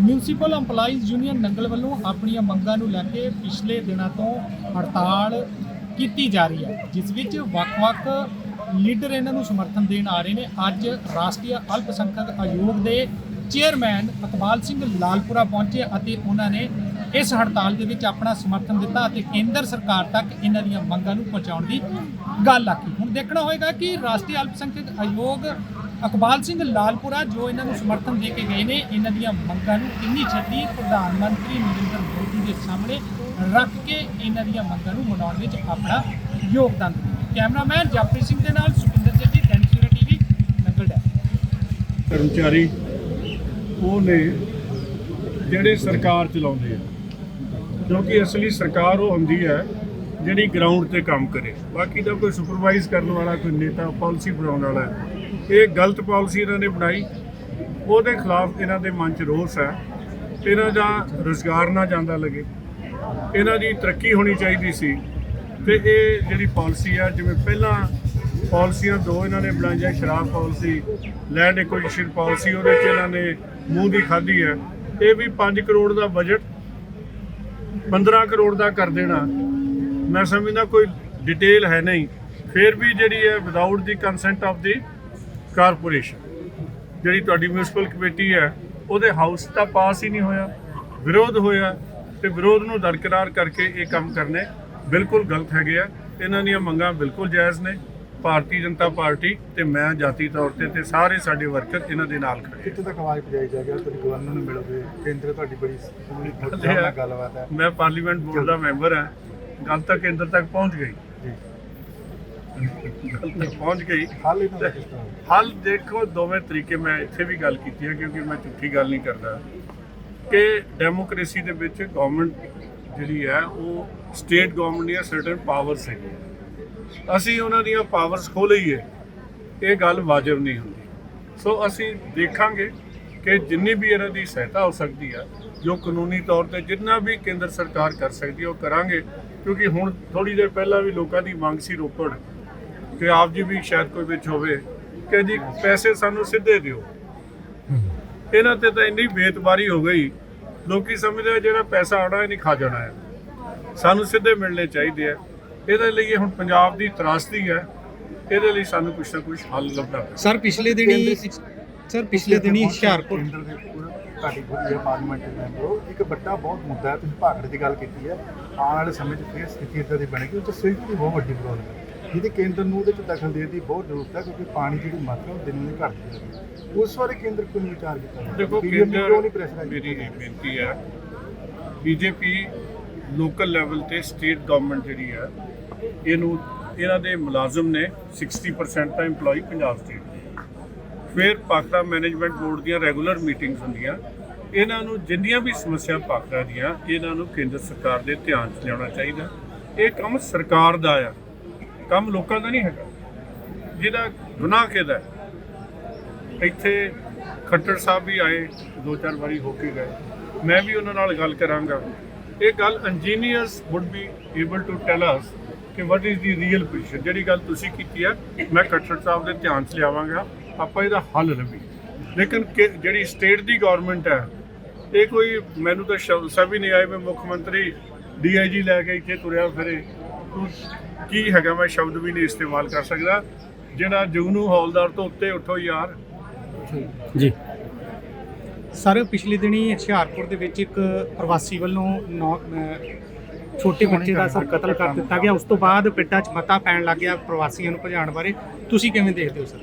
Municipal EMPLOYEES union Nangal ਵੱਲੋਂ ਆਪਣੀਆਂ ਮੰਗਾਂ ਨੂੰ ਲੈ ਕੇ ਪਿਛਲੇ ਦਿਨਾਂ ਤੋਂ ਹੜਤਾਲ ਕੀਤੀ ਜਾ ਰਹੀ ਹੈ, ਜਿਸ ਵਿੱਚ ਵੱਖ-ਵੱਖ ਲੀਡਰ ਇਹਨਾਂ ਨੂੰ ਸਮਰਥਨ ਦੇਣ ਆ ਰਹੇ ਨੇ। ਅੱਜ ਰਾਸ਼ਟਰੀ ਅਲਪਸੰਖਕ ਆਯੋਗ ਦੇ ਚੇਅਰਮੈਨ ਇਕਬਾਲ ਸਿੰਘ ਲਾਲਪੁਰਾ ਪਹੁੰਚੇ ਅਤੇ ਉਹਨਾਂ ਨੇ ਇਸ ਹੜਤਾਲ ਦੇ ਵਿੱਚ ਆਪਣਾ ਸਮਰਥਨ ਦਿੱਤਾ ਅਤੇ ਕੇਂਦਰ ਸਰਕਾਰ ਤੱਕ ਇਹਨਾਂ ਦੀਆਂ ਮੰਗਾਂ ਨੂੰ ਪਹੁੰਚਾਉਣ ਦੀ ਗੱਲ ਆਖੀ। ਹੁਣ ਦੇਖਣਾ ਹੋਏਗਾ ਕਿ ਰਾਸ਼ਟਰੀ ਅਲਪਸੰਖਕ ਆਯੋਗ ਅਕਬਾਲ ਸਿੰਘ ਲਾਲਪੁਰਾ, ਜੋ ਇਹਨਾਂ ਨੂੰ ਸਮਰਥਨ ਦੇ ਕੇ ਗਏ ਨੇ, ਇਹਨਾਂ ਦੀਆਂ ਮੰਗਾਂ ਨੂੰ ਕਿੰਨੀ ਛੇਤੀ ਪ੍ਰਧਾਨ ਮੰਤਰੀ ਨਰਿੰਦਰ ਮੋਦੀ ਦੇ ਸਾਹਮਣੇ ਰੱਖ ਕੇ ਇਹਨਾਂ ਦੀਆਂ ਮੰਗਾਂ ਨੂੰ ਮਨਾਉਣ ਵਿੱਚ ਆਪਣਾ ਯੋਗਦਾਨ ਦੇਣਗੇ ਕੈਮਰਾਮੈਨ ਜਪ੍ਰੀਤ ਸਿੰਘ ਦੇ ਨਾਲ ਸੁਖਿੰਦਰ ਜੱਜੀ ਟੈਂਸੀਰਾ ਟੀਵੀ ਨੰਗਲ ਡੈਮ। ਕਰਮਚਾਰੀ, ਉਹ ਨੇ ਜਿਹੜੇ ਸਰਕਾਰ ਚਲਾਉਂਦੇ ਆ, ਕਿਉਂਕਿ ਅਸਲੀ ਸਰਕਾਰ ਉਹ ਹੁੰਦੀ ਹੈ ਜਿਹੜੀ ਗਰਾਊਂਡ ਤੇ ਕੰਮ ਕਰੇ। ਬਾਕੀ ਦਾ ਕੋਈ ਸੁਪਰਵਾਈਜ਼ ਕਰਨ ਵਾਲਾ, ਕੋਈ ਨੇਤਾ ਪਾਲਿਸੀ ਬਣਾਉਣ ਵਾਲਾ ਇਹ ਗਲਤ ਪਾਲਿਸੀ ਇਹਨਾਂ ਨੇ ਬਣਾਈ। ਉਹਦੇ ਖਿਲਾਫ ਇਹਨਾਂ ਦੇ ਮਨ 'ਚ ਰੋਸ ਹੈ। ਇਹਨਾਂ ਦਾ ਰੁਜ਼ਗਾਰ ਨਾ ਜਾਂਦਾ ਲੱਗੇ। ਇਹਨਾਂ ਦੀ ਤਰੱਕੀ ਹੋਣੀ ਚਾਹੀਦੀ ਸੀ। ਤੇ ਇਹ ਜਿਹੜੀ ਪਾਲਿਸੀ ਆ, ਜਿਵੇਂ ਪਹਿਲਾਂ ਪਾਲਿਸੀਆਂ ਦੋ ਇਹਨਾਂ ਨੇ ਬਣਾਈਆਂ, ਸ਼ਰਾਬ ਪਾਲਿਸੀ ਲੈਂਡ ਐਕੁਜੀਸ਼ਨ ਪਾਲਿਸੀ ਉਹਦੇ 'ਚ ਇਹਨਾਂ ਨੇ ਮੂੰਹ ਦੀ ਖਾਧੀ ਹੈ। ਇਹ ਵੀ 5 ਕਰੋੜ ਦਾ ਬਜਟ 15 ਕਰੋੜ ਦਾ ਕਰ ਦੇਣਾ। ਮੈਂ ਸਮਝਦਾ ਕੋਈ ਡਿਟੇਲ ਹੈ ਨਹੀਂ। ਫਿਰ ਵੀ ਜਿਹੜੀ ਹੈ without the consent of the corporation ਜਿਹੜੀ ਤੁਹਾਡੀ ਮਿਊਨਿਸਪਲ ਕਮੇਟੀ ਹੈ ਉਹਦੇ ਹਾਊਸ ਤਾਂ ਪਾਸ ਹੀ ਨਹੀਂ ਹੋਇਆ ਵਿਰੋਧ ਹੋਇਆ ਤੇ ਵਿਰੋਧ ਨੂੰ ਦਰਕਰਾਰ ਕਰਕੇ ਇਹ ਕੰਮ ਕਰਨੇ ਬਿਲਕੁਲ ਗਲਤ ਹੈਗੇ ਆ। ਇਹਨਾਂ ਦੀਆਂ ਮੰਗਾਂ ਬਿਲਕੁਲ ਜਾਇਜ਼ ਨੇ। ਭਾਰਤੀ ਜਨਤਾ ਪਾਰਟੀ ਤੇ ਮੈਂ ਜਾਤੀ ਤੌਰ ਤੇ ਤੇ ਸਾਰੇ ਸਾਡੇ ਵਰਕਰ ਇਹਨਾਂ ਦੇ ਨਾਲ ਖੜੇ ਕਿੱਥੇ ਤੱਕ ਆਵਾਜ਼ ਪਹੁੰਚਾਈ ਜਾਏਗੀ ਤੁਸੀਂ ਗਵਰਨਰ ਨੂੰ ਮਿਲੋਗੇ? ਕੇਂਦਰ ਤੁਹਾਡੀ ਬੜੀ ਸੁਣੀ ਗੱਲਬਾਤ ਹੈ। ਮੈਂ ਪਾਰਲੀਮੈਂਟ ਬੋਰਡ ਦਾ ਮੈਂਬਰ ਹਾਂ। ਗੱਲ ਤਾਂ ਕੇਂਦਰ ਤੱਕ ਪਹੁੰਚ ਗਈ। ਜੀ। ਗੱਲ ਤੱਕ ਪਹੁੰਚ ਗਈ। ਹੱਲ ਇਹਨਾਂ ਦਾ ਕਿਸ ਤਰ੍ਹਾਂ? ਹੋਊ? ਹੱਲ ਦੇਖੋ ਦੋਵੇਂ ਤਰੀਕੇ ਮੈਂ ਇੱਥੇ ਵੀ ਗੱਲ ਕੀਤੀ ਹੈ ਕਿਉਂਕਿ ਮੈਂ ਝੂਠੀ ਗੱਲ ਨਹੀਂ ਕਰਦਾ। ਕਿ ਡੈਮੋਕ੍ਰੇਸੀ ਦੇ ਵਿੱਚ ਗਵਰਨਮੈਂਟ ਜਿਹੜੀ ਹੈ ਉਹ ਸਟੇਟ ਗਵਰਨਮੈਂਟ ਦੀਆਂ ਸਰਟਨ ਪਾਵਰਸ ਹੈਗੀਆਂ। ਅਸੀਂ ਉਹਨਾਂ ਦੀਆਂ ਪਾਵਰਸ ਖੋ ਲਈਏ ਇਹ ਗੱਲ ਵਾਜਬ ਨਹੀਂ ਹੁੰਦੀ। ਸੋ ਅਸੀਂ ਦੇਖਾਂਗੇ ਕਿ ਜਿੰਨੀ ਵੀ ਇਹਨਾਂ ਦੀ ਸਹਾਇਤਾ ਹੋ ਸਕਦੀ ਹੈ ਜੋ ਕਾਨੂੰਨੀ ਤੌਰ ਤੇ ਜਿੰਨਾ ਵੀ ਕੇਂਦਰ ਸਰਕਾਰ ਕਰ ਸਕਦੀ ਹੈ ਉਹ ਕਰਾਂਗੇ। ਕਿਉਂਕਿ ਹੁਣ ਥੋੜੀ ਦੇਰ ਪਹਿਲਾਂ ਵੀ ਲੋਕਾਂ ਦੀ ਮੰਗ ਸੀ ਰੋਪੜ ਕਿ ਆਪ ਜੀ ਵੀ ਸ਼ਾਇਦ ਕੋਈ ਵਿੱਚ ਹੋਵੇ ਕਿ ਜੀ ਪੈਸੇ ਸਾਨੂੰ ਸਿੱਧੇ ਦਿਓ। ਇਹਨਾਂ ਤੇ ਤਾਂ ਇੰਨੀ ਬੇਤਬਾਰੀ ਹੋ ਗਈ ਲੋਕੀ ਸਮਝਦੇ ਆ ਜਿਹੜਾ ਪੈਸਾ ਆਉਣਾ ਇਹ ਨਹੀਂ ਖਾ ਜਾਣਾ ਹੈ। ਸਾਨੂੰ ਸਿੱਧੇ ਮਿਲਣੇ ਚਾਹੀਦੇ ਆ। ਇਹਦੇ ਲਈ ਹੁਣ ਪੰਜਾਬ ਦੀ ਤਰਾਸਦੀ ਹੈ। ਇਹਦੇ ਲਈ ਸਾਨੂੰ ਕੁਛ ਨਾ ਕੁਛ ਹੱਲ ਲੱਭਣਾ ਸਰ ਪਿਛਲੇ ਦਿਨੀ ਸਰ ਪਿਛਲੇ ਦਿਨੀ ਹੁਸ਼ਿਆਰਪੁਰ ਤੁਹਾਡੀ ਬੁਰੀ ਹੈ ਪਾਰਲੀਮੈਂਟ ਦੇ ਮੈਂਬਰ ਇੱਕ ਵੱਡਾ ਬਹੁਤ ਮੁੱਦਾ ਹੈ ਤੁਸੀਂ ਭਾਖੜੇ ਦੀ ਗੱਲ ਕੀਤੀ ਹੈ ਆਉਣ ਵਾਲੇ ਸਮੇਂ 'ਚ ਫੇਰ ਸਥਿਤੀ ਇਦਾਂ ਦੀ ਬਣੇਗੀ ਉਹ 'ਚ ਸਿਲਟ ਦੀ ਬਹੁਤ ਵੱਡੀ ਪ੍ਰੋਬਲਮ ਹੈ। ਜਿਹਦੇ ਕੇਂਦਰ ਨੂੰ ਉਹਦੇ 'ਚ ਦਖਲ ਦੇਣ ਦੀ ਬਹੁਤ ਜ਼ਰੂਰਤ ਹੈ ਕਿਉਂਕਿ ਪਾਣੀ ਜਿਹੜੀ ਮਾਤਰਾ ਉਹ ਦਿਨ ਦਿਨ ਘਟਦੀ ਜਾ ਰਹੀ ਹੈ। ਉਸ ਬਾਰੇ ਕੇਂਦਰ ਕੋਈ ਨਹੀਂ ਵਿਚਾਰ ਕੀਤਾ? ਦੇਖੋ ਕੇਂਦਰ ਮੇਰੀ ਬੇਨਤੀ ਹੈ ਬੀਜੇਪੀ ਲੋਕਲ ਲੈਵਲ ਤੇ ਸਟੇਟ ਗਵਰਨਮੈਂਟ ਜਿਹੜੀ ਹੈ ਇਹਨੂੰ ਇਹਨਾਂ ਦੇ ਮੁਲਾਜ਼ਮ ਨੇ 60% ਤਾਂ EMPLOYE ਪੰਜਾਬ ਦੇ ਫਿਰ ਪਾਖੜਾ ਮੈਨੇਜਮੈਂਟ ਬੋਰਡ ਦੀਆਂ ਰੈਗੂਲਰ ਮੀਟਿੰਗਸ ਹੁੰਦੀਆਂ। ਇਹਨਾਂ ਨੂੰ ਜਿੰਨੀਆਂ ਵੀ ਸਮੱਸਿਆ ਪਾਖੜਾ ਦੀਆਂ, ਇਹਨਾਂ ਨੂੰ ਕੇਂਦਰ ਸਰਕਾਰ ਦੇ ਧਿਆਨ 'ਚ ਲਿਆਉਣਾ ਚਾਹੀਦਾ। ਇਹ ਕੰਮ ਸਰਕਾਰ ਦਾ ਆ। ਕੰਮ ਲੋਕਾਂ ਦਾ ਨਹੀਂ ਹੈਗਾ। ਜਿਹਦਾ ਗੁਨਾਹ ਕਿਹਦਾ ਇੱਥੇ ਖੱਟਰ ਸਾਹਿਬ ਵੀ ਆਏ, ਦੋ ਚਾਰ ਵਾਰੀ ਹੋ ਕੇ ਗਏ। ਮੈਂ ਵੀ ਉਹਨਾਂ ਨਾਲ ਗੱਲ ਕਰਾਂਗਾ। ਇਹ ਗੱਲ engineers would be able to tell us ਕਿ what is the real position ਜਿਹੜੀ ਗੱਲ ਤੁਸੀਂ ਕੀਤੀ ਹੈ ਮੈਂ ਖੱਟਰ ਸਾਹਿਬ ਦੇ ਧਿਆਨ 'ਚ ਲਿਆਵਾਂਗਾ। ਆਪਾਂ ਇਹਦਾ ਹੱਲ ਲੱਭੀ ਲੇਕਿਨ ਕਿ- ਜਿਹੜੀ ਸਟੇਟ ਦੀ ਗਵਰਨਮੈਂਟ ਹੈ ਇਹ ਕੋਈ ਮੈਨੂੰ ਤਾਂ ਸ਼ਬਦ ਸਭ ਹੀ ਨਹੀਂ ਆਏ ਮੈਂ ਮੁੱਖ ਮੰਤਰੀ ਡੀਆਈਜੀ ਲੈ ਕੇ ਇੱਥੇ ਤੁਰਿਆ ਫਿਰੇ। ਤੂੰ ਕੀ ਹੈਗਾ? ਮੈਂ ਸ਼ਬਦ ਵੀ ਨਹੀਂ ਇਸਤੇਮਾਲ ਕਰ ਸਕਦਾ। ਜਿਹੜਾ ਜੁਗਨੂ ਹੌਲਦਾਰ ਤੋਂ ਉੱਤੇ ਉੱਠੋ ਯਾਰ। ਜੀ। ਸਰ ਪਿਛਲੇ ਦਿਨੀ ਹੁਸ਼ਿਆਰਪੁਰ ਦੇ ਵਿੱਚ ਇੱਕ ਪ੍ਰਵਾਸੀ ਵੱਲੋਂ ਛੋਟੇ ਬੱਚੇ ਦਾ ਸਰ ਕਤਲ ਕਰ ਦਿੱਤਾ ਗਿਆ। ਉਸ ਤੋਂ ਬਾਅਦ ਪਿੰਡਾਂ 'ਚ ਮਤਾ ਪੈਣ ਲੱਗ ਗਿਆ ਪ੍ਰਵਾਸੀਆਂ ਨੂੰ ਭਜਾਉਣ ਬਾਰੇ। ਤੁਸੀਂ ਕਿਵੇਂ ਦੇਖਦੇ ਹੋ ਸਰ?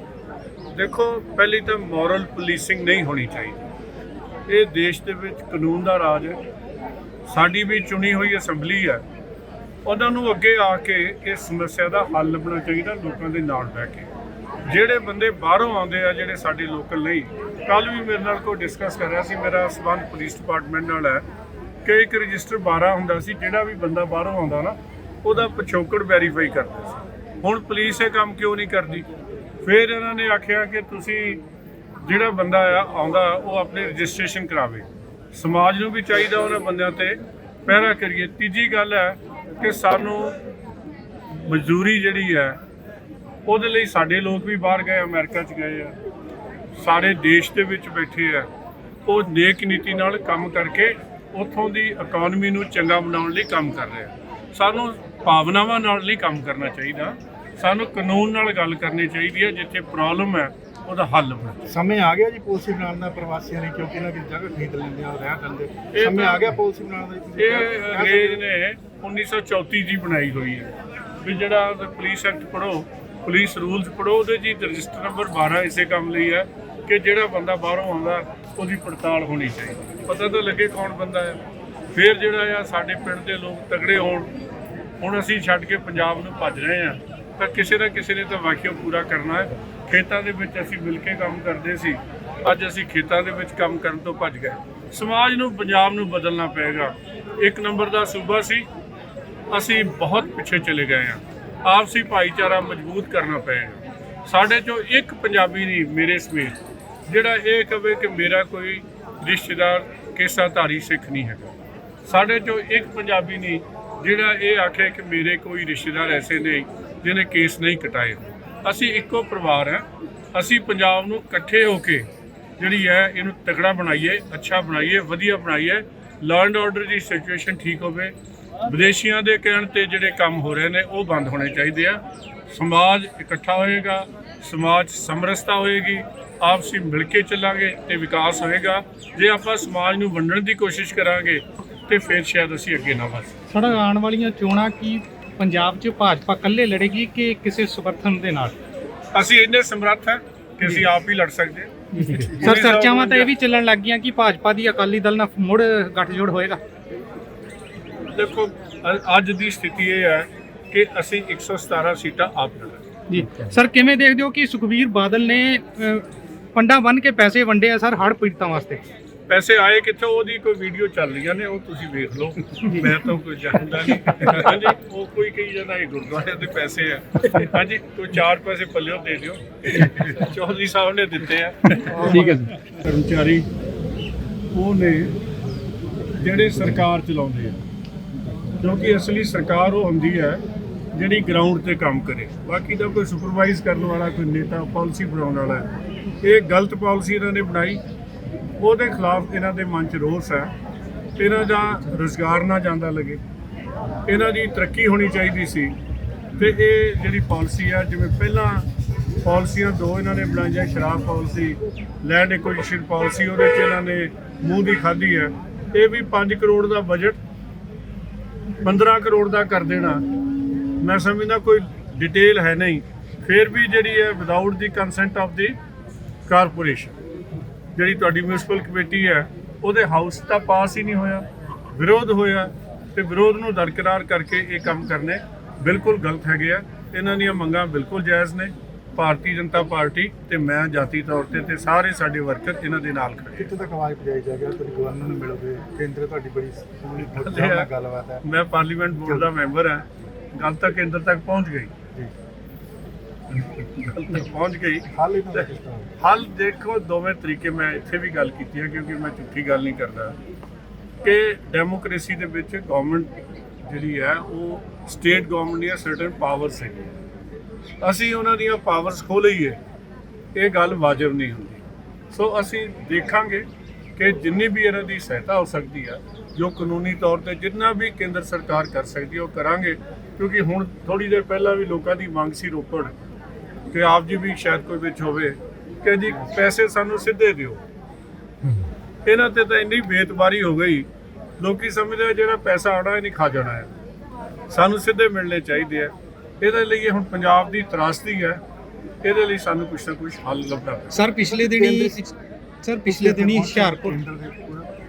ਦੇਖੋ, ਪਹਿਲੀ ਤਾਂ ਮੋਰਲ ਪੁਲਿਸਿੰਗ ਨਹੀਂ ਹੋਣੀ ਚਾਹੀਦੀ। ਇਹ ਦੇਸ਼ ਦੇ ਵਿੱਚ ਕਾਨੂੰਨ ਦਾ ਰਾਜ ਹੈ। ਸਾਡੀ ਵੀ ਚੁਣੀ ਹੋਈ ਅਸੈਂਬਲੀ ਹੈ। ਉਹਨਾਂ ਨੂੰ ਅੱਗੇ ਆ ਕੇ ਇਸ ਸਮੱਸਿਆ ਦਾ ਹੱਲ ਲੱਭਣਾ ਚਾਹੀਦਾ ਲੋਕਾਂ ਦੇ ਨਾਲ ਬਹਿ ਕੇ। ਜਿਹੜੇ ਬੰਦੇ ਬਾਹਰੋਂ ਆਉਂਦੇ ਆ, ਜਿਹੜੇ ਸਾਡੇ ਲੋਕਲ ਨਹੀਂ। ਕੱਲ ਵੀ ਮੇਰੇ ਨਾਲ ਕੋਈ ਡਿਸਕਸ ਕਰ ਰਿਹਾ ਸੀ, ਮੇਰਾ ਸਬੰਧ ਪੁਲਿਸ ਡਿਪਾਰਟਮੈਂਟ ਨਾਲ ਹੈ ਕਿ ਇੱਕ ਰਜਿਸਟਰ 12 ਹੁੰਦਾ ਸੀ, ਜਿਹੜਾ ਵੀ ਬੰਦਾ ਬਾਹਰੋਂ ਆਉਂਦਾ ਨਾ, ਉਹਦਾ ਪਿਛੋਕੜ ਵੈਰੀਫਾਈ ਕਰਦਾ ਸੀ। ਹੁਣ ਪੁਲਿਸ ਇਹ ਕੰਮ ਕਿਉਂ ਨਹੀਂ ਕਰਦੀ? ਫਿਰ ਇਹਨਾਂ ਨੇ ਆਖਿਆ ਕਿ ਤੁਸੀਂ ਜਿਹੜਾ ਬੰਦਾ ਆ, ਆਉਂਦਾ, ਉਹ ਆਪਣੇ ਰਜਿਸਟ੍ਰੇਸ਼ਨ ਕਰਾਵੇ। ਸਮਾਜ ਨੂੰ ਵੀ ਚਾਹੀਦਾ ਉਹਨਾਂ ਬੰਦਿਆਂ ਤੇ, ਪਹਿਰਾ ਕਰੀਏ। ਤੀਜੀ ਗੱਲ ਹੈ ਕਿ ਸਾਨੂੰ ਮਜ਼ਦੂਰੀ ਜਿਹੜੀ ਹੈ, ਉਹਦੇ ਲਈ ਸਾਡੇ ਲੋਕ ਵੀ ਬਾਹਰ ਗਏ, ਅਮਰੀਕਾ 'ਚ ਗਏ ਆ। ਸਾਰੇ ਦੇਸ਼ ਦੇ ਵਿੱਚ ਬੈਠੇ ਆ। ਉਹ ਨੇਕ ਨੀਤੀ ਨਾਲ ਕੰਮ ਕਰਕੇ ਉੱਥੋਂ ਦੀ ਇਕਨੋਮੀ ਨੂੰ ਚੰਗਾ ਬਣਾਉਣ ਲਈ ਕੰਮ ਕਰ ਰਿਹਾ ਸਾਨੂੰ ਭਾਵਨਾਵਾਂ ਨਾਲ ਨਹੀਂ ਕੰਮ ਕਰਨਾ ਚਾਹੀਦਾ। ਸਾਨੂੰ ਕਾਨੂੰਨ ਨਾਲ ਗੱਲ ਕਰਨੀ ਚਾਹੀਦੀ ਹੈ ਜਿੱਥੇ ਪ੍ਰੋਬਲਮ ਹੈ ਉਹਦਾ ਹੱਲ ਹੋਵੇ। ਸਮੇਂ ਆ ਗਿਆ ਜੀ ਪਾਲਿਸੀ ਬਣਾਉਣ ਦਾ ਪ੍ਰਵਾਸੀਆਂ ਲਈ ਕਿਉਂਕਿ ਇਹਨਾਂ ਦੀ ਜਗ੍ਹਾ ਖਰੀਦ ਲੈਂਦੇ ਆ ਰਹਿ ਇਹ ਸਮੇਂ ਆ ਗਿਆ ਪਾਲਿਸੀ ਬਣਾਉਣ ਦਾ ਇਹ ਅੰਗਰੇਜ਼। ਨੇ 1934 ਦੀ ਬਣਾਈ ਹੋਈ ਹੈ। ਵੀ ਜਿਹੜਾ ਪੁਲਿਸ ਐਕਟ ਪੜੋ ਪੁਲਿਸ ਰੂਲਸ ਪੜੋ ਉਹਦੇ ਜੀ ਰਜਿਸਟਰ ਨੰਬਰ 12 ਇਸੇ ਕੰਮ ਲਈ ਹੈ ਕਿ ਜਿਹੜਾ ਬੰਦਾ ਬਾਹਰੋਂ ਆਉਂਦਾ ਉਹਦੀ ਪੜਤਾਲ ਹੋਣੀ ਚਾਹੀਦੀ ਪਤਾ ਤਾਂ ਲੱਗੇ ਕੌਣ ਬੰਦਾ ਹੈ। ਫਿਰ ਜਿਹੜਾ ਆ ਸਾਡੇ ਪਿੰਡ ਦੇ ਲੋਕ ਤਗੜੇ ਹੋਣ ਹੁਣ ਅਸੀਂ ਛੱਡ ਕੇ ਪੰਜਾਬ ਨੂੰ ਭੱਜ ਰਹੇ ਹਾਂ। ਤਾਂ ਕਿਸੇ ਨਾ ਕਿਸੇ ਨੇ ਤਾਂ ਵਾਕਿਆ ਪੂਰਾ ਕਰਨਾ ਹੈ। ਖੇਤਾਂ ਦੇ ਵਿੱਚ ਅਸੀਂ ਮਿਲ ਕੇ ਕੰਮ ਕਰਦੇ ਸੀ। ਅੱਜ ਅਸੀਂ ਖੇਤਾਂ ਦੇ ਵਿੱਚ ਕੰਮ ਕਰਨ ਤੋਂ ਭੱਜ ਗਏ। ਸਮਾਜ ਨੂੰ, ਪੰਜਾਬ ਨੂੰ ਬਦਲਣਾ ਪਏਗਾ। ਇੱਕ ਨੰਬਰ ਦਾ ਸੂਬਾ ਸੀ। ਅਸੀਂ ਬਹੁਤ ਪਿੱਛੇ ਚਲੇ ਗਏ ਹਾਂ। ਆਪਸੀ ਭਾਈਚਾਰਾ ਮਜ਼ਬੂਤ ਕਰਨਾ ਪਏਗਾ। ਸਾਡੇ ਚੋਂ ਇੱਕ ਪੰਜਾਬੀ ਨਹੀਂ, ਮੇਰੇ ਸਮੇਤ। ਜਿਹੜਾ ਇਹ ਕਵੇ ਕਿ ਮੇਰਾ ਕੋਈ ਰਿਸ਼ਤੇਦਾਰ, ਕੇਸਾਧਾਰੀ ਸਿੱਖ ਨਹੀਂ ਹੈਗਾ। ਸਾਡੇ ਚੋਂ ਇੱਕ ਪੰਜਾਬੀ ਨਹੀਂ ਜਿਹੜਾ ਇਹ ਆਖੇ ਕਿ ਮੇਰੇ ਕੋਈ ਰਿਸ਼ਤੇਦਾਰ ਐਸੇ ਨੇ ਜਿਹਨੇ ਕੇਸ ਨਹੀਂ ਕਟਾਏ। ਅਸੀਂ ਇੱਕੋ ਪਰਿਵਾਰ ਹਾਂ। ਅਸੀਂ ਪੰਜਾਬ ਨੂੰ ਇਕੱਠੇ ਹੋ ਕੇ ਜਿਹੜੀ ਹੈ, ਇਹਨੂੰ ਤਕੜਾ ਬਣਾਈਏ, ਅੱਛਾ ਬਣਾਈਏ, ਵਧੀਆ ਬਣਾਈਏ। ਲਾਅ ਐਂਡ ਆਰਡਰ ਦੀ ਸਿਚੁਏਸ਼ਨ ਠੀਕ ਹੋਵੇ। ਵਿਦੇਸ਼ੀਆਂ ਦੇ ਕਹਿਣ ਤੇ ਜਿਹੜੇ ਕੰਮ ਹੋ ਰਹੇ ਨੇ, ਉਹ ਬੰਦ ਹੋਣੇ ਚਾਹੀਦੇ ਆ। ਸਮਾਜ ਇਕੱਠਾ ਹੋਏਗਾ, ਸਮਾਜ 'ਚ ਸਮਰਸਤਾ ਹੋਏਗੀ, ਆਪਸੀ ਮਿਲ ਕੇ ਚੱਲਾਂਗੇ ਤੇ ਵਿਕਾਸ ਹੋਏਗਾ। ਜੇ ਆਪਾਂ ਸਮਾਜ ਨੂੰ ਵੰਡਣ ਦੀ ਕੋਸ਼ਿਸ਼ ਕਰਾਂਗੇ ਤੇ ਫਿਰ ਸ਼ਾਇਦ ਅਸੀਂ ਅੱਗੇ ਨਾ ਵਧ। ਸੜਕ ਆਉਣ ਵਾਲੀਆਂ ਚੋਣਾਂ ਕੀ ਪੰਜਾਬ 'ਚ ਭਾਜਪਾ ਇਕੱਲੇ ਲੜੇਗੀ ਕਿ ਕਿਸੇ ਸਮਰਥਨ ਦੇ ਨਾਲ? ਅਸੀਂ ਇੰਨੇ ਸਮਰੱਥ ਹਾਂ ਕਿ ਅਸੀਂ ਆਪ ਹੀ ਲੜ ਸਕਦੇ ਹਾਂ। ਸਰ ਚਰਚਾਵਾਂ ਤਾਂ ਇਹ ਵੀ ਚੱਲਣ ਲੱਗ ਗਈਆਂ ਕਿ ਭਾਜਪਾ ਦੀ ਅਕਾਲੀ ਦਲ ਨਾਲ ਮੁੜ ਗੱਠਜੋੜ ਹੋਏਗਾ। ਦੇਖੋ ਅ- ਅੱਜ ਦੀ ਸਥਿਤੀ ਇਹ ਹੈ ਕਿ ਅਸੀਂ 117 ਸੀਟਾਂ ਆਪ ਲੜਾਂਗੇ। ਜੀ। ਸਰ ਕਿਵੇਂ ਦੇਖਦੇ ਹੋ ਕਿ ਸੁਖਬੀਰ ਬਾਦਲ ਨੇ ਅਹ, ਪੰਡਾ ਬੰਨ ਕੇ ਪੈਸੇ ਵੰਡੇ ਆ ਸਰ ਹੜ੍ਹ ਪੀੜਤਾਂ ਵਾਸਤੇ? ਪੈਸੇ ਆਏ ਕਿੱਥੋਂ ਉਹਦੀ ਕੋਈ ਵੀਡੀਓ ਚੱਲ ਰਹੀਆਂ ਨੇ ਉਹ ਤੁਸੀਂ ਵੇਖ ਲਓ। ਮੈਂ ਤਾਂ ਕੋਈ ਜਾਣਦਾ ਨਹੀਂ। ਹਾਂਜੀ ਉਹ ਕੋਈ ਕਹੀ ਜਾਂਦਾ ਇਹ ਗੁਰਦੁਆਰੇ ਦੇ ਪੈਸੇ ਆ। ਹਾਂਜੀ ਕੋਈ ਚਾਰ ਪੈਸੇ ਪੱਲਿਓ ਦੇ ਦਿਓ। ਚੌਧਰੀ ਸਾਹਿਬ ਨੇ ਦਿੱਤੇ ਆ। ਠੀਕ ਹੈ ਕਰਮਚਾਰੀ ਉਹ ਨੇ ਜਿਹੜੇ ਸਰਕਾਰ ਚਲਾਉਂਦੇ ਆ। ਕਿਉਂਕਿ ਅਸਲੀ ਸਰਕਾਰ ਉਹ ਹੁੰਦੀ ਹੈ ਜਿਹੜੀ ਗਰਾਊਂਡ ਤੇ ਕੰਮ ਕਰੇ। ਬਾਕੀ ਦਾ ਕੋਈ ਸੁਪਰਵਾਈਜ਼ ਕਰਨ ਵਾਲਾ ਕੋਈ ਨੇਤਾ ਪਾਲਿਸੀ ਬਣਾਉਣ ਵਾਲਾ। ਇਹ ਗਲਤ ਪਾਲਿਸੀ ਇਹਨਾਂ ਨੇ ਬਣਾਈ। ਉਹਦੇ ਖਿਲਾਫ ਇਹਨਾਂ ਦੇ ਮਨ 'ਚ ਰੋਸ ਹੈ, ਇਹਨਾਂ ਦਾ ਰੁਜ਼ਗਾਰ ਨਾ ਜਾਂਦਾ ਲੱਗੇ। ਇਹਨਾਂ ਦੀ ਤਰੱਕੀ ਹੋਣੀ ਚਾਹੀਦੀ ਸੀ। ਤੇ ਇਹ ਜਿਹੜੀ ਪਾਲਿਸੀ ਆ, ਜਿਵੇਂ ਪਹਿਲਾਂ ਪਾਲਿਸੀਆਂ ਦੋ ਇਹਨਾਂ ਨੇ ਬਣਾਈਆਂ, ਸ਼ਰਾਬ ਪਾਲਿਸੀ, ਲੈਂਡ ਐਕੁਜੀਸ਼ਨ ਪਾਲਿਸੀ, ਉਹਦੇ 'ਚ ਇਹਨਾਂ ਨੇ ਮੂੰਹ ਦੀ ਖਾਧੀ ਹੈ। ਇਹ ਵੀ 5 ਕਰੋੜ ਦਾ ਬਜਟ 15 ਕਰੋੜ ਦਾ ਕਰ ਦੇਣਾ। ਮੈਂ ਸਮਝਦਾ ਕੋਈ ਡਿਟੇਲ ਹੈ ਨਹੀਂ। ਫਿਰ ਵੀ ਜਿਹੜੀ ਹੈ without the consent of the corporation ਜਿਹੜੀ ਤੁਹਾਡੀ ਮਿਊਨਿਸਪਲ ਕਮੇਟੀ ਹੈ ਉਹਦੇ ਹਾਊਸ ਤਾਂ ਪਾਸ ਹੀ ਨਹੀਂ ਹੋਇਆ। ਵਿਰੋਧ ਹੋਇਆ ਤੇ ਵਿਰੋਧ ਨੂੰ ਦਰਕਰਾਰ ਕਰਕੇ ਇਹ ਕੰਮ ਕਰਨੇ ਬਿਲਕੁਲ ਗਲਤ ਹੈਗੇ ਆ। ਇਹਨਾਂ ਦੀਆਂ ਮੰਗਾਂ ਬਿਲਕੁਲ ਜਾਇਜ਼ ਨੇ। ਭਾਰਤੀ ਜਨਤਾ ਪਾਰਟੀ ਤੇ ਮੈਂ ਜਾਤੀ ਤੌਰ ਤੇ ਤੇ ਸਾਰੇ ਸਾਡੇ ਵਰਕਰ ਇਹਨਾਂ ਦੇ ਨਾਲ ਖੜੇ ਕਿੱਥੇ ਤੱਕ ਆਵਾਜ਼ ਪਹੁੰਚਾਈ ਜਾਏਗਾ ਤੁਸੀਂ ਗਵਰਨਰ ਨੂੰ ਮਿਲੋਗੇ ਕੇਂਦਰ ਤੁਹਾਡੀ ਬੜੀ ਨਾਲ ਗੱਲਬਾਤ ਹੈ। ਮੈਂ ਪਾਰਲੀਮੈਂਟ ਬੋਰਡ ਦਾ ਮੈਂਬਰ ਹਾਂ। ਗੱਲ ਤਾਂ ਕੇਂਦਰ ਤੱਕ ਪਹੁੰਚ ਗਈ। ਤੱਕ ਪਹੁੰਚ ਗਈ। ਹਾਲ ਇਹਨਾਂ ਦਾ ਕਿਸ ਤਰ੍ਹਾਂ? ਹੱਲ ਦੇਖੋ ਦੋਵੇਂ ਤਰੀਕੇ ਮੈਂ ਇੱਥੇ ਵੀ ਗੱਲ ਕੀਤੀ ਹੈ ਕਿਉਂਕਿ ਮੈਂ ਝੂਠੀ ਗੱਲ ਨਹੀਂ ਕਰਦਾ। ਕਿ ਡੈਮੋਕ੍ਰੇਸੀ ਦੇ ਵਿੱਚ ਗਵਰਨਮੈਂਟ ਜਿਹੜੀ ਹੈ ਉਹ ਸਟੇਟ ਗਵਰਨਮੈਂਟ ਦੀਆਂ ਸਰਟਨ ਪਾਵਰਸ ਹੈਗੀਆਂ। ਅਸੀਂ ਉਹਨਾਂ ਦੀਆਂ ਪਾਵਰਸ ਖੋ ਲਈਏ ਇਹ ਗੱਲ ਵਾਜਬ ਨਹੀਂ ਹੁੰਦੀ। ਸੋ ਅਸੀਂ ਦੇਖਾਂਗੇ ਕਿ ਜਿੰਨੀ ਵੀ ਇਹਨਾਂ ਦੀ ਸਹਾਇਤਾ ਹੋ ਸਕਦੀ ਹੈ ਜੋ ਕਾਨੂੰਨੀ ਤੌਰ ਤੇ ਜਿੰਨਾ ਵੀ ਕੇਂਦਰ ਸਰਕਾਰ ਕਰ ਸਕਦੀ ਹੈ ਉਹ ਕਰਾਂਗੇ। ਕਿਉਂਕਿ ਹੁਣ ਥੋੜੀ ਦੇਰ ਪਹਿਲਾਂ ਵੀ ਲੋਕਾਂ ਦੀ ਮੰਗ ਸੀ ਰੋਪੜ ਕਿ ਆਪ ਜੀ ਵੀ ਸ਼ਾਇਦ ਕੋਈ ਵਿੱਚ ਹੋਵੇ ਕਿ ਜੀ ਪੈਸੇ ਸਾਨੂੰ ਸਿੱਧੇ ਦਿਓ। ਇਹਨਾਂ ਤੇ ਤਾਂ ਇੰਨੀ ਬੇਤਬਾਰੀ ਹੋ ਗਈ ਲੋਕੀ ਸਮਝਦੇ ਆ ਜਿਹੜਾ ਪੈਸਾ ਆਉਣਾ ਇਹ ਨਹੀਂ ਖਾ ਜਾਣਾ ਹੈ। ਸਾਨੂੰ ਸਿੱਧੇ ਮਿਲਣੇ ਚਾਹੀਦੇ ਆ। ਇਹਦੇ ਲਈ ਇਹ ਹੁਣ ਪੰਜਾਬ ਦੀ ਤਰਾਸਦੀ ਹੈ। ਇਹਦੇ ਲਈ ਸਾਨੂੰ ਕੁਛ ਨਾ ਕੁਛ ਹੱਲ ਲੱਭਣਾ ਸਰ ਪਿਛਲੇ ਦਿਨੀ ਸਰ ਪਿਛਲੇ ਦਿਨੀ ਹੁਸ਼ਿਆਰਪੁਰ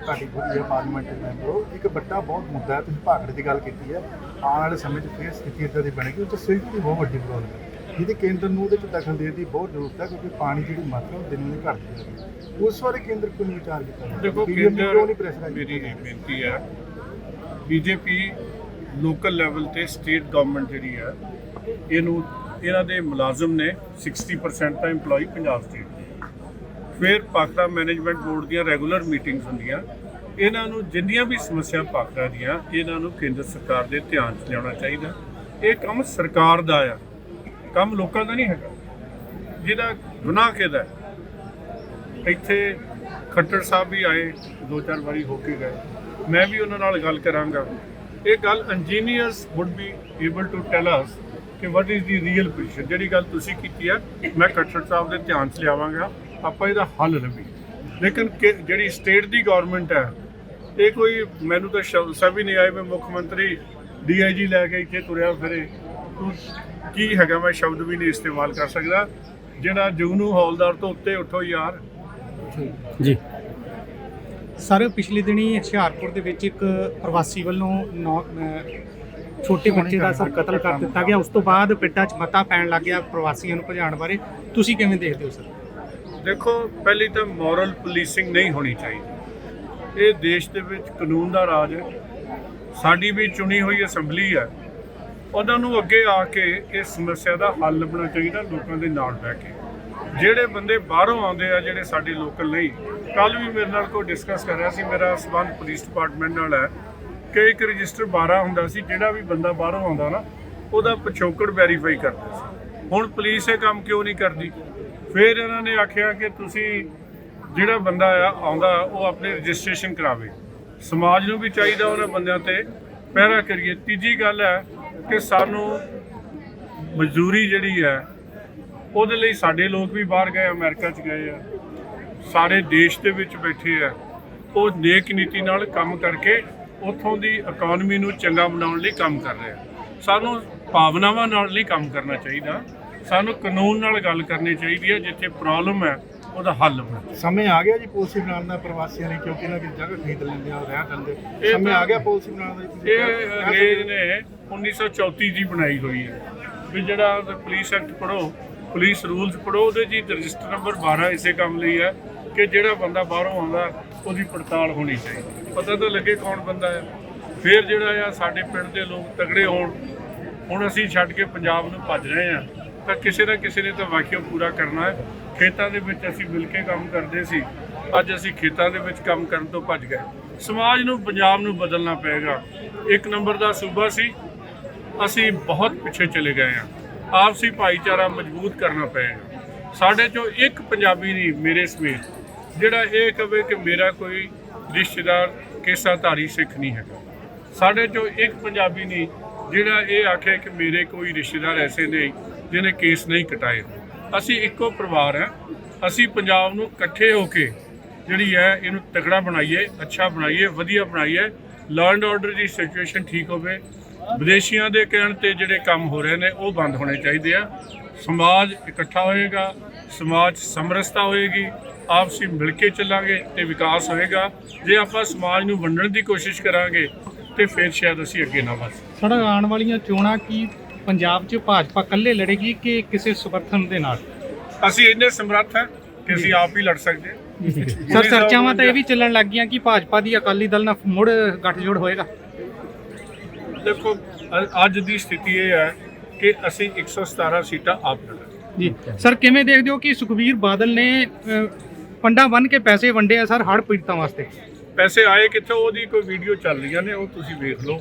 ਤੁਹਾਡੀ ਹੈ ਪਾਰਲੀਮੈਂਟ ਮੈਂਬਰ ਹੋ। ਇੱਕ ਵੱਡਾ ਬਹੁਤ ਮੁੱਦਾ ਹੈ ਤੁਸੀਂ ਭਾਖੜੇ ਦੀ ਗੱਲ ਕੀਤੀ ਹੈ। ਆਉਣ ਵਾਲੇ ਸਮੇਂ 'ਚ ਫੇਰ ਸਥਿਤੀ ਇਦਾਂ ਦੀ ਬਣੇਗੀ ਉਹ ਬਹੁਤ ਵੱਡੀ ਪ੍ਰੋਬਲਮ ਹੈ। ਜਿਹਦੀ ਕੇਂਦਰ ਨੂੰ ਉਹਦੇ 'ਚ ਦਖਲ ਦੇਣ ਦੀ ਬਹੁਤ ਜ਼ਰੂਰਤ ਹੈ ਕਿਉਂਕਿ ਪਾਣੀ ਜਿਹੜੀ ਮਾਤਰਾ ਉਹ ਦਿਨ ਦਿਨ ਘਟਦੀ ਜਾ ਰਹੀ ਹੈ ਉਸ ਬਾਰੇ ਕੇਂਦਰ ਕੋਈ ਨਹੀਂ ਵਿਚਾਰ ਕੀਤਾ? ਦੇਖੋ ਨਹੀਂ ਕੇਂਦਰ ਪ੍ਰੈਸ਼ਰਾਈਜ਼ ਮੇਰੀ ਇਹ? ਬੇਨਤੀ ਹੈ ਬੀਜੇਪੀ ਲੋਕਲ ਲੈਵਲ ਤੇ ਸਟੇਟ ਗਵਰਨਮੈਂਟ ਜਿਹੜੀ ਹੈ ਇਹਨੂੰ ਇਹਨਾਂ ਦੇ ਮੁਲਾਜ਼ਮ ਨੇ 60% ਤਾਂ EMPLOYE ਪੰਜਾਬ ਸਟੇਟ ਦੇ ਫਿਰ ਪਾਕੜਾ ਮੈਨੇਜਮੈਂਟ ਬੋਰਡ ਦੀਆਂ ਰੈਗੂਲਰ ਮੀਟਿੰਗਸ ਹੁੰਦੀਆਂ ਇਹਨਾਂ ਨੂੰ ਜਿੰਨੀਆਂ ਵੀ ਸਮੱਸਿਆ ਪਾਕੜਾ ਦੀਆਂ ਇਹਨਾਂ ਨੂੰ ਕੇਂਦਰ ਸਰਕਾਰ ਦੇ ਧਿਆਨ 'ਚ ਲਿਆਉਣਾ ਚਾਹੀਦਾ ਇਹ ਕੰਮ ਸਰਕਾਰ ਦਾ ਆ ਕੰਮ ਲੋਕਾਂ ਦਾ ਨਹੀਂ ਹੈਗਾ। ਜਿਹਦਾ ਗੁਨਾਹ ਕਿਹਦਾ ਇੱਥੇ ਖੱਟਰ ਸਾਹਿਬ ਵੀ ਆਏ, ਦੋ ਚਾਰ ਵਾਰੀ ਹੋ ਕੇ ਗਏ। ਮੈਂ ਵੀ ਉਹਨਾਂ ਨਾਲ ਗੱਲ ਕਰਾਂਗਾ। ਇਹ ਗੱਲ engineers would be able to tell us ਕਿ what is the real position ਜਿਹੜੀ ਗੱਲ ਤੁਸੀਂ ਕੀਤੀ ਹੈ ਮੈਂ ਖੱਟਰ ਸਾਹਿਬ ਦੇ ਧਿਆਨ 'ਚ ਲਿਆਵਾਂਗਾ। ਆਪਾਂ ਇਹਦਾ ਹੱਲ ਲੱਭੀ ਲੇਕਿਨ ਕਿ- ਜਿਹੜੀ ਸਟੇਟ ਦੀ ਗਵਰਨਮੈਂਟ ਹੈ, ਇਹ ਕੋਈ ਮੈਨੂੰ ਤਾਂ ਸ਼ਬਦ ਸਭ ਹੀ ਨਹੀਂ ਆਏ ਮੈਂ ਮੁੱਖ ਮੰਤਰੀ ਡੀਆਈਜੀ ਲੈ ਕੇ ਇੱਥੇ ਤੁਰਿਆ ਫਿਰੇ। ਕੀ ਹੈਗਾ ਮੈਂ ਸ਼ਬਦ ਵੀ ਨਹੀਂ ਇਸਤੇਮਾਲ ਕਰ ਸਕਦਾ। ਜਿਹੜਾ ਜੁਗਨੂ ਹੌਲਦਾਰ ਤੋਂ ਉੱਤੇ ਉੱਠੋ ਯਾਰ। ਜੀ। ਸਰ ਪਿਛਲੇ ਦਿਨੀ ਹੁਸ਼ਿਆਰਪੁਰ ਦੇ ਵਿੱਚ ਇੱਕ ਪ੍ਰਵਾਸੀ ਵੱਲੋਂ ਛੋਟੇ ਬੱਚੇ ਦਾ ਸਰ ਕਤਲ ਕਰ ਦਿੱਤਾ ਗਿਆ। ਉਸ ਤੋਂ ਬਾਅਦ ਪਿੰਡਾਂ 'ਚ ਮਤਾ ਪੈਣ ਲੱਗ ਗਿਆ ਪ੍ਰਵਾਸੀਆਂ ਨੂੰ ਭਜਾਉਣ ਬਾਰੇ। ਤੁਸੀਂ ਕਿਵੇਂ ਦੇਖਦੇ ਹੋ ਸਰ? ਦੇਖੋ ਪਹਿਲੀ ਤਾਂ ਮੋਰਲ ਪੁਲਿਸਿੰਗ ਨਹੀਂ ਹੋਣੀ ਚਾਹੀਦੀ। ਇਹ ਦੇਸ਼ ਦੇ ਵਿੱਚ ਕਾਨੂੰਨ ਦਾ ਰਾਜ ਹੈ। ਸਾਡੀ ਵੀ ਚੁਣੀ ਹੋਈ ਅਸੈਂਬਲੀ ਹੈ। ਉਹਨਾਂ ਨੂੰ ਅੱਗੇ ਆ ਕੇ ਇਸ ਸਮੱਸਿਆ ਦਾ ਹੱਲ ਲੱਭਣਾ ਚਾਹੀਦਾ ਲੋਕਾਂ ਦੇ ਨਾਲ ਬਹਿ ਕੇ। ਜਿਹੜੇ ਬੰਦੇ ਬਾਹਰੋਂ ਆਉਂਦੇ ਆ, ਜਿਹੜੇ ਸਾਡੇ ਲੋਕਲ ਨਹੀਂ ਕੱਲ ਵੀ ਮੇਰੇ ਨਾਲ ਕੋਈ ਡਿਸਕਸ ਕਰ ਰਿਹਾ ਸੀ, ਮੇਰਾ ਸਬੰਧ ਪੁਲਿਸ ਡਿਪਾਰਟਮੈਂਟ ਨਾਲ ਹੈ ਕਿ ਇੱਕ ਰਜਿਸਟਰ 12 ਹੁੰਦਾ ਸੀ, ਜਿਹੜਾ ਵੀ ਬੰਦਾ ਬਾਹਰੋਂ ਆਉਂਦਾ ਨਾ, ਉਹਦਾ ਪਿਛੋਕੜ ਵੈਰੀਫਾਈ ਕਰਦਾ ਸੀ। ਹੁਣ ਪੁਲਿਸ ਇਹ ਕੰਮ ਕਿਉਂ ਨਹੀਂ ਕਰਦੀ? ਫਿਰ ਇਹਨਾਂ ਨੇ ਆਖਿਆ ਕਿ ਤੁਸੀਂ ਜਿਹੜਾ ਬੰਦਾ ਆ, ਆਉਂਦਾ, ਉਹ ਆਪਣੀ ਰਜਿਸਟ੍ਰੇਸ਼ਨ ਕਰਾਵੇ। ਸਮਾਜ ਨੂੰ ਵੀ ਚਾਹੀਦਾ ਉਹਨਾਂ ਬੰਦਿਆਂ ਤੇ। ਪਹਿਰਾ ਕਰੀਏ, ਤੀਜੀ ਗੱਲ ਹੈ ਕਿ ਸਾਨੂੰ ਮਜ਼ਦੂਰੀ ਜਿਹੜੀ ਹੈ, ਉਹਦੇ ਲਈ ਸਾਡੇ ਲੋਕ ਵੀ ਬਾਹਰ ਗਏ, ਅਮਰੀਕਾ 'ਚ ਗਏ ਆ। ਸਾਰੇ ਦੇਸ਼ ਦੇ ਵਿੱਚ ਬੈਠੇ ਆ। ਉਹ ਨੇਕ ਨੀਤੀ ਨਾਲ ਕੰਮ ਕਰਕੇ ਉੱਥੋਂ ਦੀ ਇਕਨੋਮੀ ਨੂੰ ਚੰਗਾ ਬਣਾਉਣ ਲਈ ਕੰਮ ਕਰ ਰਹੇ ਆ। ਸਾਨੂੰ ਭਾਵਨਾਵਾਂ ਨਾਲ ਨਹੀਂ ਕੰਮ ਕਰਨਾ ਚਾਹੀਦਾ। ਸਾਨੂੰ ਕਾਨੂੰਨ ਨਾਲ ਗੱਲ ਕਰਨੀ ਚਾਹੀਦੀ ਹੈ, ਜਿੱਥੇ ਪ੍ਰੋਬਲਮ ਹੈ ਉਹਦਾ ਹੱਲ ਲੱਭਣਾ ਸਮੇਂ ਆ ਗਿਆ ਜੀ ਪਾਲਿਸੀ ਬਣਾਉਣ ਦਾ ਪ੍ਰਵਾਸੀਆਂ ਲਈ ਕਿਉਂਕਿ ਇਹਨਾਂ ਦੀ ਜਗ੍ਹਾ ਖਰੀਦ ਲੈਂਦੇ ਆ ਰਹਿ ਇਹ ਸਮੇਂ ਆ ਗਿਆ ਪਾਲਿਸੀ ਬਣਾਉਣ ਦਾ ਇਹ ਅੰਗਰੇਜ਼ ਨੇ 1934 ਦੀ ਬਣਾਈ ਹੋਈ ਹੈ। ਵੀ ਜਿਹੜਾ ਪੁਲਿਸ ਐਕਟ ਪੜੋ ਪੁਲਿਸ ਰੂਲਸ ਪੜੋ ਉਹਦੇ ਜੀ ਰਜਿਸਟਰ ਨੰਬਰ 12 ਇਸੇ ਕੰਮ ਲਈ ਹੈ ਕਿ ਜਿਹੜਾ ਬੰਦਾ ਬਾਹਰੋਂ ਆਉਂਦਾ ਉਹਦੀ ਪੜਤਾਲ ਹੋਣੀ ਚਾਹੀਦੀ ਪਤਾ ਤਾਂ ਲੱਗੇ ਕੌਣ ਬੰਦਾ ਹੈ। ਫਿਰ ਜਿਹੜਾ ਆ ਸਾਡੇ ਪਿੰਡ ਦੇ ਲੋਕ ਤਗੜੇ ਹੋਣ ਹੁਣ ਅਸੀਂ ਛੱਡ ਕੇ ਪੰਜਾਬ ਨੂੰ ਭੱਜ ਰਹੇ ਹਾਂ ਤਾਂ ਕਿਸੇ ਨਾ ਕਿਸੇ ਨੇ ਤਾਂ ਵਾਕਿਆ ਪੂਰਾ ਕਰਨਾ ਹੈ। ਖੇਤਾਂ ਦੇ ਵਿੱਚ ਅਸੀਂ ਮਿਲ ਕੇ ਕੰਮ ਕਰਦੇ ਸੀ, ਅੱਜ ਅਸੀਂ ਖੇਤਾਂ ਦੇ ਵਿੱਚ ਕੰਮ ਕਰਨ ਤੋਂ ਭੱਜ ਗਏ। ਸਮਾਜ ਨੂੰ, ਪੰਜਾਬ ਨੂੰ ਬਦਲਣਾ ਪਏਗਾ। ਇੱਕ ਨੰਬਰ ਦਾ ਸੂਬਾ ਸੀ, ਅਸੀਂ ਬਹੁਤ ਪਿੱਛੇ ਚਲੇ ਗਏ ਹਾਂ। ਆਪਸੀ ਭਾਈਚਾਰਾ ਮਜ਼ਬੂਤ ਕਰਨਾ ਪਏਗਾ। ਸਾਡੇ ਚੋਂ ਇੱਕ ਪੰਜਾਬੀ ਨਹੀਂ, ਮੇਰੇ ਸਮੇਤ, ਜਿਹੜਾ ਇਹ ਕਵੇ ਕਿ ਮੇਰਾ ਕੋਈ ਰਿਸ਼ਤੇਦਾਰ ਕੇਸਾਧਾਰੀ ਸਿੱਖ ਨਹੀਂ ਹੈਗਾ। ਸਾਡੇ ਚੋਂ ਇੱਕ ਪੰਜਾਬੀ ਨਹੀਂ, ਜਿਹੜਾ ਇਹ ਆਖੇ ਕਿ ਮੇਰੇ ਕੋਈ ਰਿਸ਼ਤੇਦਾਰ ਐਸੇ ਨਹੀਂ ਜਿਹਨੇ ਕੇਸ ਨਹੀਂ ਕਟਾਏ ਅਸੀਂ ਇੱਕੋ ਪਰਿਵਾਰ ਹੈ। ਅਸੀਂ ਪੰਜਾਬ ਨੂੰ ਇਕੱਠੇ ਹੋ ਕੇ ਜਿਹੜੀ ਹੈ, ਇਹਨੂੰ ਤਕੜਾ ਬਣਾਈਏ, ਅੱਛਾ ਬਣਾਈਏ, ਵਧੀਆ ਬਣਾਈਏ। ਲਾਅ ਐਂਡ ਆਰਡਰ ਦੀ ਸਿਚੁਏਸ਼ਨ ਠੀਕ ਹੋਵੇ। ਵਿਦੇਸ਼ੀਆਂ ਦੇ ਕਹਿਣ ਤੇ ਜਿਹੜੇ ਕੰਮ ਹੋ ਰਹੇ ਨੇ, ਉਹ ਬੰਦ ਹੋਣੇ ਚਾਹੀਦੇ ਆ। ਸਮਾਜ ਇਕੱਠਾ ਹੋਏਗਾ, ਸਮਾਜ ਸਮਰਸਤਾ ਹੋਏਗੀ, ਆਪਸੀ ਮਿਲ ਕੇ ਚੱਲਾਂਗੇ ਤੇ ਵਿਕਾਸ ਹੋਏਗਾ। ਜੇ ਆਪਾਂ ਸਮਾਜ ਨੂੰ ਵੰਡਣ ਦੀ ਕੋਸ਼ਿਸ਼ ਕਰਾਂਗੇ, ਤੇ ਫਿਰ ਸ਼ਾਇਦ ਅਸੀਂ ਅੱਗੇ ਨਾ ਵੱਧ ਸਾਡਾ ਆਉਣ ਵਾਲੀਆਂ ਚੋਣਾਂ ਕੀ ਪੰਜਾਬ 'ਚ ਭਾਜਪਾ ਇਕੱਲੇ ਲੜੇਗੀ ਕਿ ਕਿਸੇ ਸਮਰਥਨ ਦੇ ਨਾਲ? ਅਸੀਂ ਇੰਨੇ ਸਮਰੱਥ ਹਾਂ ਕਿ ਅਸੀਂ ਆਪ ਹੀ ਲੜ ਸਕਦੇ ਹਾਂ। ਸਰ ਚਰਚਾਵਾਂ ਤਾਂ ਇਹ ਵੀ ਚੱਲਣ ਲੱਗ ਗਈਆਂ ਕਿ ਭਾਜਪਾ ਦੀ ਅਕਾਲੀ ਦਲ ਨਾਲ ਮੁੜ ਗੱਠਜੋੜ ਹੋਏਗਾ? ਦੇਖੋ ਅੱਜ ਦੀ ਸਥਿਤੀ ਇਹ ਹੈ ਕਿ ਅਸੀਂ 117 ਸੀਟਾਂ ਆਪ ਲੜਾਂਗੇ। ਜੀ। ਸਰ ਕਿਵੇਂ ਦੇਖਦੇ ਹੋ ਕਿ ਸੁਖਬੀਰ ਬਾਦਲ ਨੇ ਪੰਡਾ ਬੰਨ ਕੇ ਪੈਸੇ ਵੰਡੇ ਆ ਸਰ ਹੜ੍ਹ ਪੀੜਤਾਂ ਵਾਸਤੇ? ਪੈਸੇ ਆਏ ਕਿੱਥੋਂ, ਉਹਦੀ ਕੋਈ ਵੀਡੀਓ ਚੱਲ ਰਹੀਆਂ ਨੇ, ਉਹ ਤੁਸੀਂ ਵੇਖ ਲਓ।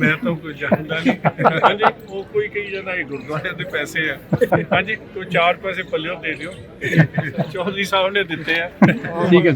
ਮੈਂ ਤਾਂ ਕੋਈ ਜਾਣਦਾ ਨਹੀਂ। ਹਾਂਜੀ, ਉਹ ਕੋਈ ਕਹੀ ਜਾਂਦਾ, ਇਹ ਗੁਰਦੁਆਰੇ ਦੇ ਪੈਸੇ ਆ। ਹਾਂਜੀ, ਕੋਈ ਚਾਰ ਪੈਸੇ ਪੱਲਿਓ ਦੇ ਦਿਓ। ਚੌਧਰੀ ਸਾਹਿਬ ਨੇ ਦਿੱਤੇ ਆ। ਠੀਕ ਹੈ